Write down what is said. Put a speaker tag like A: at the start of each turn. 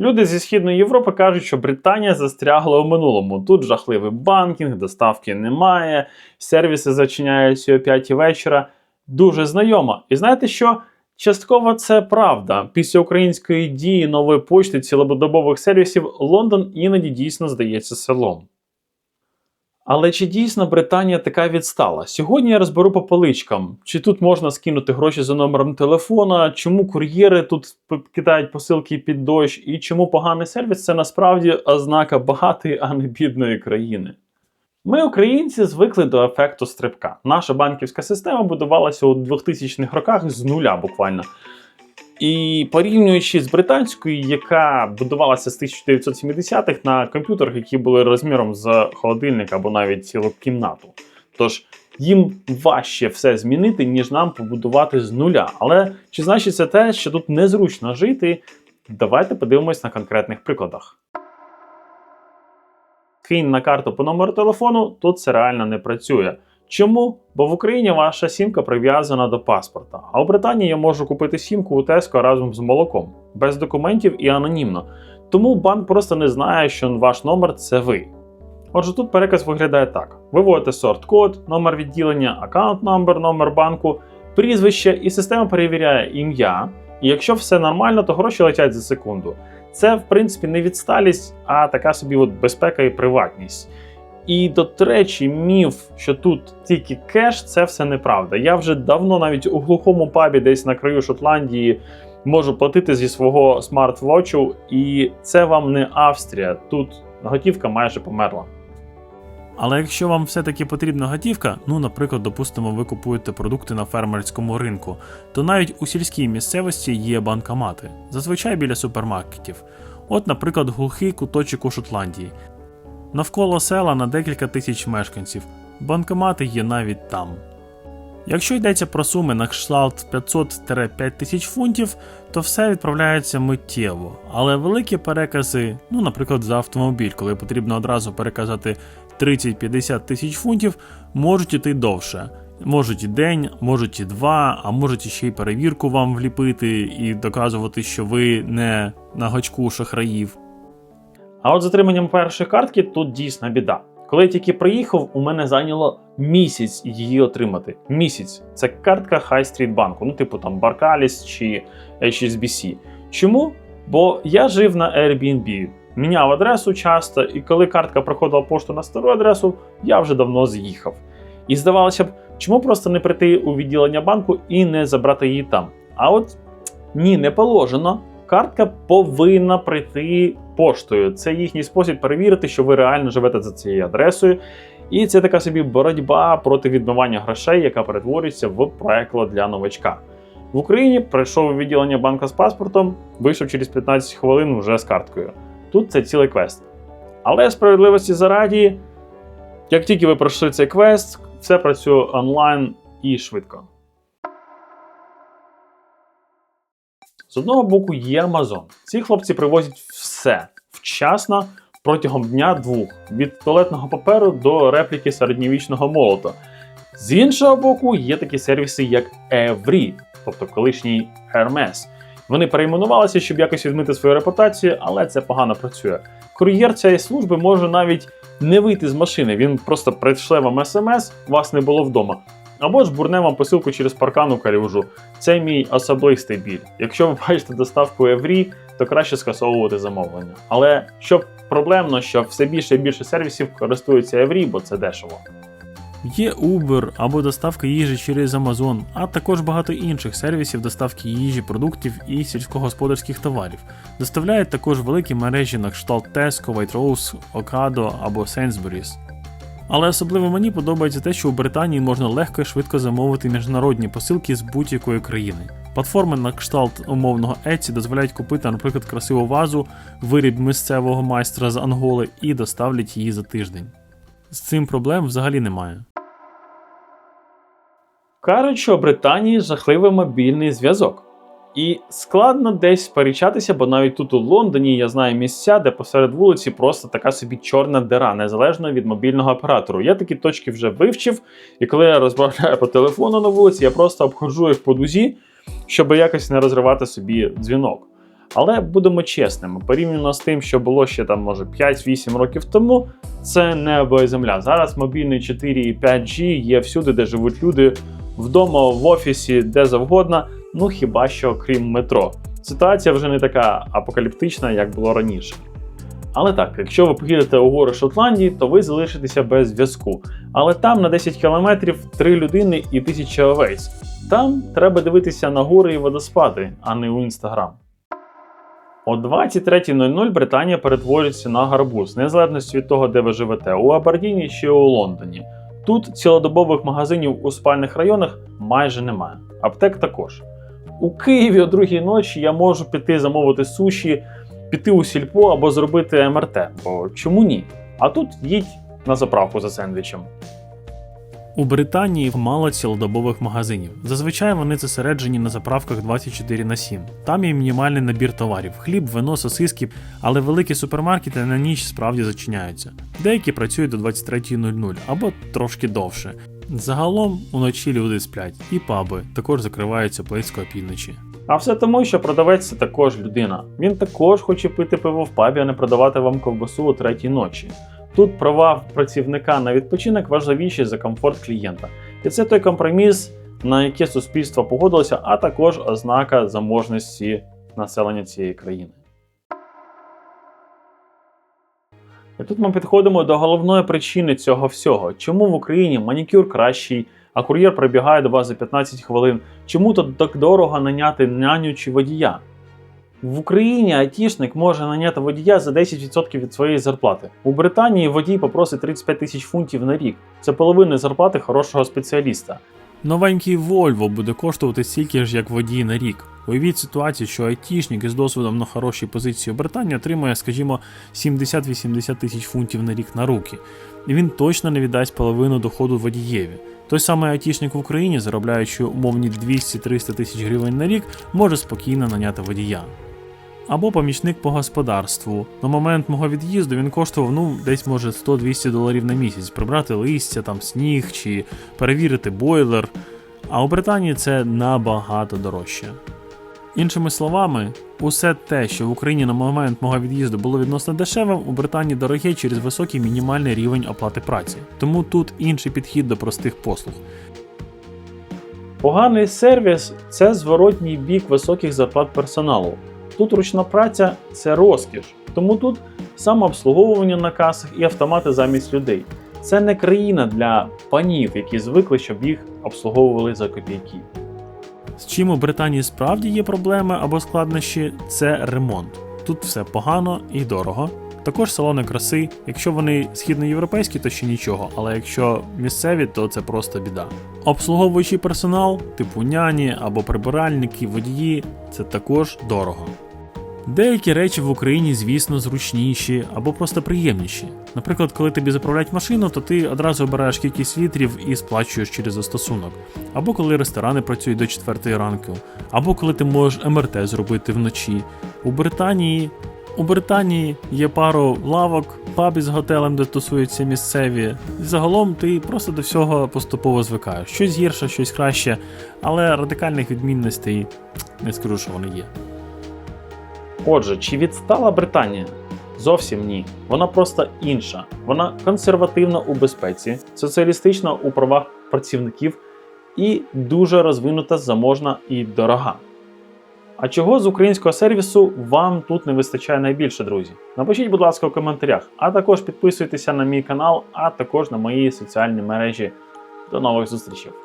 A: Люди зі Східної Європи кажуть, що Британія застрягла у минулому. Тут жахливий банкінг, доставки немає, сервіси зачиняються о 5 вечора. Дуже знайомо. І знаєте що? Частково це правда. Після української дії нової почти цілодобових сервісів Лондон іноді дійсно здається селом. Але чи дійсно Британія така відстала? Сьогодні я розберу по поличкам, чи тут можна скинути гроші за номером телефона, чому кур'єри тут кидають посилки під дощ, і чому поганий сервіс це насправді ознака багатої, а не бідної країни. Ми, українці, звикли до ефекту стрибка. Наша банківська система будувалася у 2000-х роках з нуля буквально. І порівнюючи з британською, яка будувалася з 1970-х на комп'ютерах, які були розміром з холодильник або навіть цілу кімнату. Тож їм важче все змінити, ніж нам побудувати з нуля. Але чи значить це те, що тут незручно жити? Давайте подивимось на конкретних прикладах. Кинь на карту по номеру телефону, тут це реально не працює. Чому? Бо в Україні ваша сімка прив'язана до паспорта, а у Британії я можу купити сімку у Tesco разом з молоком, без документів і анонімно. Тому банк просто не знає, що ваш номер це ви. Отже, тут переказ виглядає так: ви вводите сорт-код, номер відділення, аккаунт номер, номер банку, прізвище, і система перевіряє ім'я. І якщо все нормально, то гроші летять за секунду. Це, в принципі, не відсталість, а така собі от безпека і приватність. І до речі, міф, що тут тільки кеш, це все неправда. Я вже давно навіть у глухому пабі, десь на краю Шотландії, можу платити зі свого смарт-вотчу, і це вам не Австрія. Тут готівка майже померла.
B: Але якщо вам все-таки потрібна готівка, ну, наприклад, допустимо, ви купуєте продукти на фермерському ринку, то навіть у сільській місцевості є банкомати, зазвичай біля супермаркетів. От, наприклад, глухий куточок у Шотландії. Навколо села на декілька тисяч мешканців. Банкомати є навіть там. Якщо йдеться про суми на кшталт 500-5 тисяч фунтів, то все відправляється миттєво. Але великі перекази, ну, наприклад, за автомобіль, коли потрібно одразу переказати 30-50 тисяч фунтів, можуть іти довше. Можуть і день, можуть і два, а можуть ще й перевірку вам вліпити і доказувати, що ви не на гачку шахраїв.
A: А от з отриманням першої картки тут дійсна біда. Коли я тільки приїхав, у мене зайняло місяць її отримати. Місяць. Це картка High Street банку, ну типу там Barclays чи HSBC. Чому? Бо я жив на Airbnb, міняв адресу часто, і коли картка проходила пошту на стару адресу, я вже давно з'їхав. І здавалося б, чому просто не прийти у відділення банку і не забрати її там? А от ні, не положено. Картка повинна прийти поштою. Це їхній спосіб перевірити, що ви реально живете за цією адресою. І це така собі боротьба проти відмивання грошей, яка перетворюється в проекло для новачка. В Україні прийшов відділення банка з паспортом, вийшов через 15 хвилин вже з карткою. Тут це цілий квест. Але справедливості зараді, як тільки ви пройшли цей квест, все працює онлайн і швидко. З одного боку є Amazon. Ці хлопці привозять все вчасно протягом дня-двох, від туалетного паперу до репліки середньовічного молота. З іншого боку, є такі сервіси, як Evry, тобто колишній Hermes. Вони перейменувалися, щоб якось відмити свою репутацію, але це погано працює. Кур'єр цієї служби може навіть не вийти з машини, він просто прийшле вам смс, вас не було вдома. Або ж бурне вам посилку через паркан у калюжу. Це мій особистий біль. Якщо ви бачите доставку Еврі, то краще скасовувати замовлення. Але що проблемно, що все більше і більше сервісів користуються Еврі, бо це дешево.
B: Є Uber або доставка їжі через Amazon, а також багато інших сервісів доставки їжі, продуктів і сільськогосподарських товарів. Доставляють також великі мережі на кшталт Tesco, Waitrose, Ocado або Sainsbury's. Але особливо мені подобається те, що у Британії можна легко і швидко замовити міжнародні посилки з будь-якої країни. Платформи на кшталт умовного Etsy дозволяють купити, наприклад, красиву вазу, виріб місцевого майстра з Анголи і доставлять її за тиждень. З цим проблем взагалі немає.
A: Кажуть, що у Британії жахливий мобільний зв'язок. І складно десь сперечатися, бо навіть тут у Лондоні я знаю місця, де посеред вулиці просто така собі чорна дира, незалежно від мобільного оператору. Я такі точки вже вивчив, і коли я розмовляю по телефону на вулиці, я просто обходжу їх по дузі, щоб якось не розривати собі дзвінок. Але будемо чесними, порівняно з тим, що було ще там, може, 5-8 років тому, це небо і земля. Зараз мобільний 4 і 5G є всюди, де живуть люди, вдома, в офісі, де завгодно, ну хіба що крім метро. Ситуація вже не така апокаліптична, як було раніше. Але так, якщо ви поїдете у гори Шотландії, то ви залишитеся без зв'язку. Але там на 10 кілометрів 3 людини і 1000 овець. Там треба дивитися на гори і водоспади, а не у інстаграм. О 23.00 Британія перетворюється на гарбуз, незалежно від того, де ви живете, у Абердіні чи у Лондоні. Тут цілодобових магазинів у спальних районах майже немає. Аптек також. У Києві о другій ночі я можу піти замовити суші, піти у сільпо або зробити МРТ. Бо чому ні? А тут їдь на заправку за сендвічем.
B: У Британії мало цілодобових магазинів. Зазвичай вони зосереджені на заправках 24 на 7. Там є мінімальний набір товарів: хліб, вино, сосиски, але великі супермаркети на ніч справді зачиняються. Деякі працюють до 23.00 або трошки довше. Загалом уночі люди сплять, і паби також закриваються близько опівночі.
A: А все тому, що продавець це також людина. Він також хоче пити пиво в пабі, а не продавати вам ковбасу о третій ночі. Тут права працівника на відпочинок важливіші за комфорт клієнта. І це той компроміс, на який суспільство погодилося, а також ознака заможності населення цієї країни. І тут ми підходимо до головної причини цього всього. Чому в Україні манікюр кращий, а кур'єр прибігає до вас за 15 хвилин? Чому тут так дорого наняти няню чи водія? В Україні айтішник може наняти водія за 10% від своєї зарплати. У Британії водій попросить 35 тисяч фунтів на рік. Це половина зарплати хорошого спеціаліста.
B: Новенький Volvo буде коштувати стільки ж, як водій на рік. Уявіть ситуацію, що айтішник із досвідом на хорошій позиції у Британії отримує, скажімо, 70-80 тисяч фунтів на рік на руки. І він точно не віддасть половину доходу водієві. Той самий айтішник в Україні, заробляючи умовні 200-300 тисяч гривень на рік, може спокійно наняти водія. Або помічник по господарству. На момент мого від'їзду він коштував ну десь може 100-200 доларів на місяць, прибрати листя, там сніг чи перевірити бойлер. А у Британії це набагато дорожче. Іншими словами, усе те, що в Україні на момент мого від'їзду було відносно дешевим, у Британії дороге через високий мінімальний рівень оплати праці. Тому тут інший підхід до простих послуг.
A: Поганий сервіс це зворотній бік високих зарплат персоналу. Тут ручна праця це розкіш, тому тут самообслуговування на касах і автомати замість людей. Це не країна для панів, які звикли, щоб їх обслуговували за копійки.
B: З чим у Британії справді є проблеми або складнощі, це ремонт. Тут все погано і дорого. Також салони краси. Якщо вони східноєвропейські, то ще нічого, але якщо місцеві, то це просто біда. Обслуговуючий персонал, типу няні або прибиральники, водії, це також дорого. Деякі речі в Україні, звісно, зручніші або просто приємніші. Наприклад, коли тобі заправляють машину, то ти одразу обираєш кількість літрів і сплачуєш через застосунок. Або коли ресторани працюють до 4 ранку, або коли ти можеш МРТ зробити вночі. У Британії. У Британії є пару лавок, паб із готелем, де тусуються місцеві. І загалом ти просто до всього поступово звикаєш. Щось гірше, щось краще, але радикальних відмінностей не скажу, що вони є.
A: Отже, чи відстала Британія? Зовсім ні. Вона просто інша. Вона консервативна у безпеці, соціалістична у правах працівників і дуже розвинута, заможна і дорога. А чого з українського сервісу вам тут не вистачає найбільше, друзі? Напишіть, будь ласка, у коментарях, а також підписуйтеся на мій канал, а також на мої соціальні мережі. До нових зустрічей!